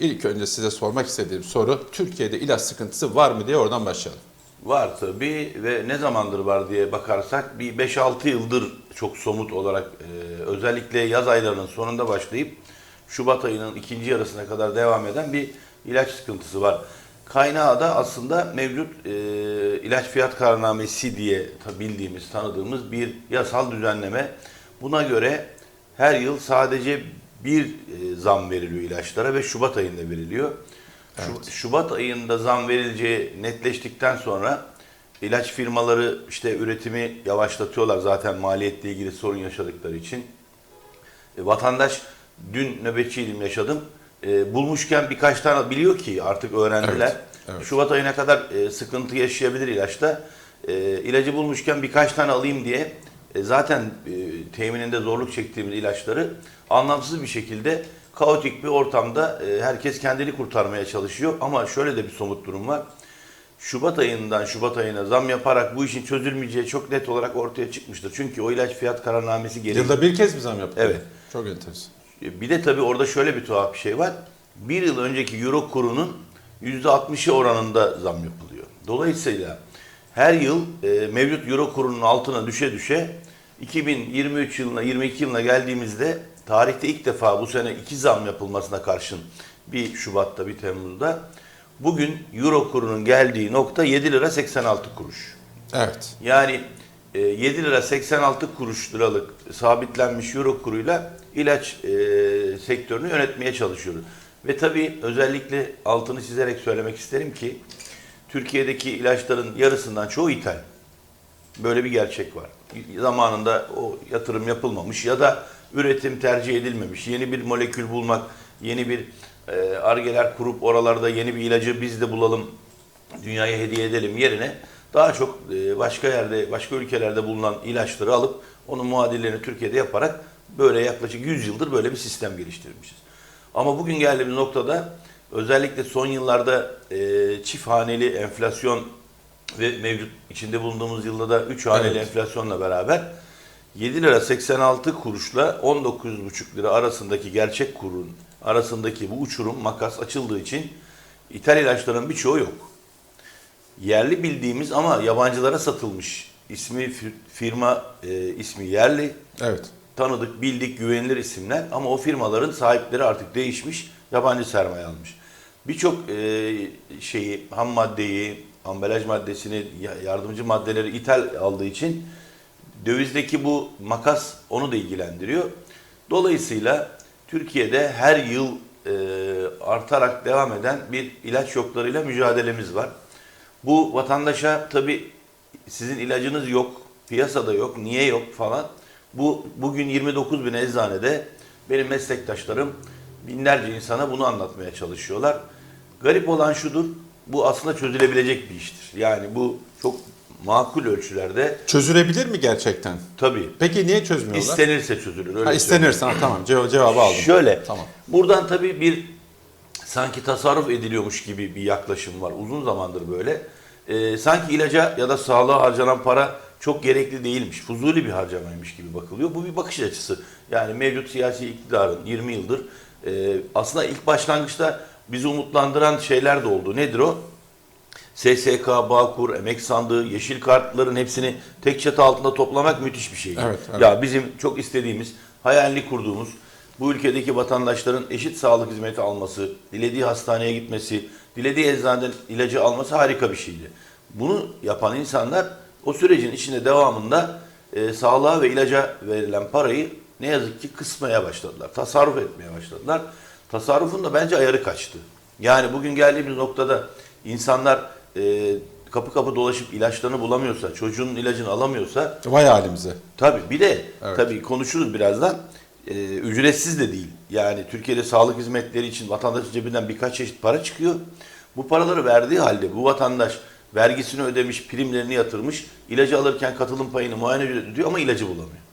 İlk önce size sormak istediğim soru Türkiye'de ilaç sıkıntısı var mı diye oradan başlayalım. Var tabii ve ne zamandır var diye bakarsak bir 5-6 yıldır çok somut olarak e, özellikle yaz aylarının sonunda başlayıp Şubat ayının ikinci yarısına kadar devam eden bir ilaç sıkıntısı var. Kaynağı da aslında mevcut e, ilaç fiyat kararnamesi diye bildiğimiz, tanıdığımız bir yasal düzenleme. Buna göre her yıl sadece bir e, zam veriliyor ilaçlara ve Şubat ayında veriliyor. Şu- Şubat ayında zam verileceği netleştikten sonra ilaç firmaları işte üretimi yavaşlatıyorlar zaten maliyetle ilgili sorun yaşadıkları için. E, vatandaş dün nöbetçiydim yaşadım. E, bulmuşken birkaç tane biliyor ki artık öğrendiler. Evet, evet. Şubat ayına kadar e, sıkıntı yaşayabilir ilaçta. E, ilacı bulmuşken birkaç tane alayım diye e, zaten e, temininde zorluk çektiğimiz ilaçları anlamsız bir şekilde kaotik bir ortamda e, herkes kendini kurtarmaya çalışıyor. Ama şöyle de bir somut durum var. Şubat ayından Şubat ayına zam yaparak bu işin çözülmeyeceği çok net olarak ortaya çıkmıştır. Çünkü o ilaç fiyat kararnamesi gereği Yılda bir kez mi zam yapılıyor? Evet. Çok enteresan. bir de tabii orada şöyle bir tuhaf bir şey var. Bir yıl önceki euro kurunun %60'ı oranında zam yapılıyor. Dolayısıyla her yıl e, mevcut euro kurunun altına düşe düşe 2023 yılına 22 yılına geldiğimizde tarihte ilk defa bu sene iki zam yapılmasına karşın bir Şubat'ta bir Temmuz'da bugün euro kurunun geldiği nokta 7 lira 86 kuruş. Evet. Yani e, 7 lira 86 kuruş liralık sabitlenmiş euro kuruyla ilaç e, sektörünü yönetmeye çalışıyoruz. Ve tabii özellikle altını çizerek söylemek isterim ki Türkiye'deki ilaçların yarısından çoğu ithal. Böyle bir gerçek var. Zamanında o yatırım yapılmamış ya da üretim tercih edilmemiş. Yeni bir molekül bulmak, yeni bir e, argeler kurup oralarda yeni bir ilacı biz de bulalım, dünyaya hediye edelim yerine daha çok e, başka yerde, başka ülkelerde bulunan ilaçları alıp onun muadillerini Türkiye'de yaparak böyle yaklaşık 100 yıldır böyle bir sistem geliştirmişiz. Ama bugün geldiğimiz noktada özellikle son yıllarda e, çift haneli enflasyon ve mevcut içinde bulunduğumuz yılda da 3 haneli Evet. enflasyonla beraber 7 lira 86 kuruşla 19,5 lira arasındaki gerçek kurun arasındaki bu uçurum makas açıldığı için ithal ilaçların birçoğu yok. Yerli bildiğimiz ama yabancılara satılmış ismi fir- firma e, ismi yerli Evet. tanıdık, bildik, güvenilir isimler ama o firmaların sahipleri artık değişmiş, yabancı sermaye almış. Birçok e, şeyi, ham maddeyi, ambalaj maddesini, ya- yardımcı maddeleri ithal aldığı için dövizdeki bu makas onu da ilgilendiriyor. Dolayısıyla Türkiye'de her yıl e, artarak devam eden bir ilaç yoklarıyla mücadelemiz var. Bu vatandaşa tabii sizin ilacınız yok, piyasada yok, niye yok falan. Bu bugün 29 bin eczanede benim meslektaşlarım binlerce insana bunu anlatmaya çalışıyorlar. Garip olan şudur, bu aslında çözülebilecek bir iştir. Yani bu çok makul ölçülerde Çözülebilir mi gerçekten? tabii Peki niye çözmüyorlar? istenirse çözülür. Öyle ha, istenirse ha, tamam cevabı, cevabı aldım. Şöyle, Tamam. buradan tabii bir sanki tasarruf ediliyormuş gibi bir yaklaşım var. Uzun zamandır böyle. Ee, sanki ilaca ya da sağlığa harcanan para çok gerekli değilmiş. Fuzuli bir harcamaymış gibi bakılıyor. Bu bir bakış açısı. Yani mevcut siyasi iktidarın 20 yıldır e, aslında ilk başlangıçta bizi umutlandıran şeyler de oldu. Nedir o? SSK, Bağkur, Emek Sandığı, Yeşil Kartların hepsini tek çatı altında toplamak müthiş bir şey. Evet, evet. Ya bizim çok istediğimiz, hayalini kurduğumuz bu ülkedeki vatandaşların eşit sağlık hizmeti alması, dilediği hastaneye gitmesi, dilediği eczaneden ilacı alması harika bir şeydi. Bunu yapan insanlar o sürecin içinde devamında e, sağlığa ve ilaca verilen parayı ne yazık ki kısmaya başladılar. Tasarruf etmeye başladılar. Tasarrufun da bence ayarı kaçtı. Yani bugün geldiğimiz noktada insanlar e, kapı kapı dolaşıp ilaçlarını bulamıyorsa, çocuğunun ilacını alamıyorsa Vay halimize. Tabii bir de Evet. tabii konuşuruz birazdan. Ee, ücretsiz de değil. Yani Türkiye'de sağlık hizmetleri için vatandaşın cebinden birkaç çeşit para çıkıyor. Bu paraları verdiği halde bu vatandaş vergisini ödemiş, primlerini yatırmış, ilacı alırken katılım payını muayene ödüyor ama ilacı bulamıyor.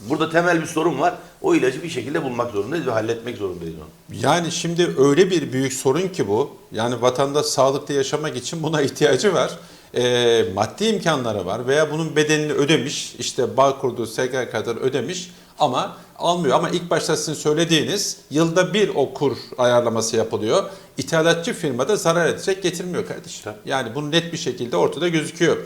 Burada temel bir sorun var. O ilacı bir şekilde bulmak zorundayız ve halletmek zorundayız onu. Yani şimdi öyle bir büyük sorun ki bu. Yani vatandaş sağlıklı yaşamak için buna ihtiyacı var. Ee, maddi imkanları var veya bunun bedelini ödemiş. işte Bağkur'du, SGK'dır ödemiş. Ama almıyor. Ama ilk başta sizin söylediğiniz yılda bir o kur ayarlaması yapılıyor. İthalatçı firma da zarar edecek getirmiyor kardeşim. Yani bu net bir şekilde ortada gözüküyor.